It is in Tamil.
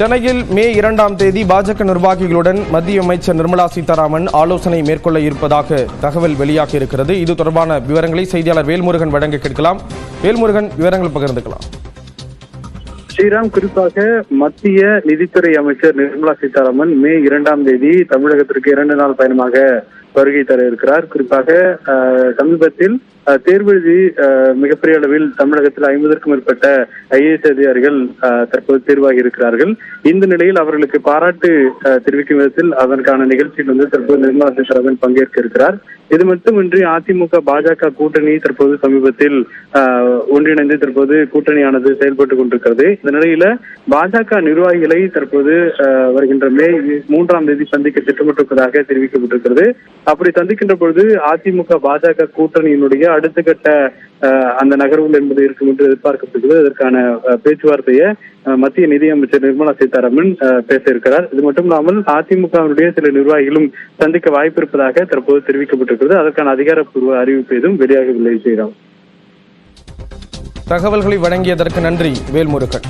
சென்னையில் மே இரண்டாம் தேதி பாஜக நிர்வாகிகளுடன் மத்திய அமைச்சர் நிர்மலா சீதாராமன் ஆலோசனை மேற்கொள்ள இருப்பதாக தகவல் வெளியாகி இருக்கிறது. இது தொடர்பான விவரங்களை செய்தியாளர் வேல்முருகன் வழங்க கேட்கலாம். வேல்முருகன் விவரங்கள் பகிர்ந்துக்கலாம். ஸ்ரீராம் குறிப்பாக மத்திய நிதித்துறை அமைச்சர் நிர்மலா சீதாராமன் மே இரண்டாம் தேதி தமிழகத்திற்கு இரண்டு நாள் பயணமாக வருகை தர இருக்கிறார். குறிப்பாக சமீபத்தில் அஹ், தேர்வு எழுதி மிகப்பெரிய அளவில் தமிழகத்தில் ஐம்பதற்கும் மேற்பட்ட ஐஏஎஸ் அதிகாரிகள் தற்போது தேர்வாகி இருக்கிறார்கள். இந்த நிலையில் அவர்களுக்கு பாராட்டு தெரிவிக்கும் விதத்தில் அதற்கான நிகழ்ச்சியில் வந்து தற்போது நிர்மலா சீதாராமன் பங்கேற்க இருக்கிறார். இது மட்டுமின்றி அதிமுக பாஜக கூட்டணி தற்போது சமீபத்தில் ஒன்றிணைந்து தற்போது கூட்டணியானது செயல்பட்டுக் கொண்டிருக்கிறது. இந்த நிலையில பாஜக நிர்வாகிகளை தற்போது வருகின்ற மே மூன்றாம் தேதி சந்திக்க திட்டமிட்டிருப்பதாக தெரிவிக்கப்பட்டிருக்கிறது. அப்படி சந்திக்கின்ற பொழுது அதிமுக பாஜக கூட்டணியினுடைய அடுத்த கட்ட அந்த நகர்வுகள் என்பது இருக்கும் என்று எதிர்பார்க்கப்படுகிறது. அதற்கான பேச்சுவார்த்தையை மத்திய நிதியமைச்சர் நிர்மலா சீதாராமன் பேச இருக்கிறார் இது மட்டும் இல்லாமல் அதிமுகவினுடைய சில நிர்வாகிகளும் சந்திக்க வாய்ப்பு இருப்பதாக தற்போது தெரிவிக்கப்பட்டிருக்கிறது. அதற்கான அதிகாரப்பூர்வ அறிவிப்பு எதுவும் வெளியாகவில்லை செய்கிறோம் தகவல்களை வழங்கியதற்கு நன்றி வேல்முருகன்.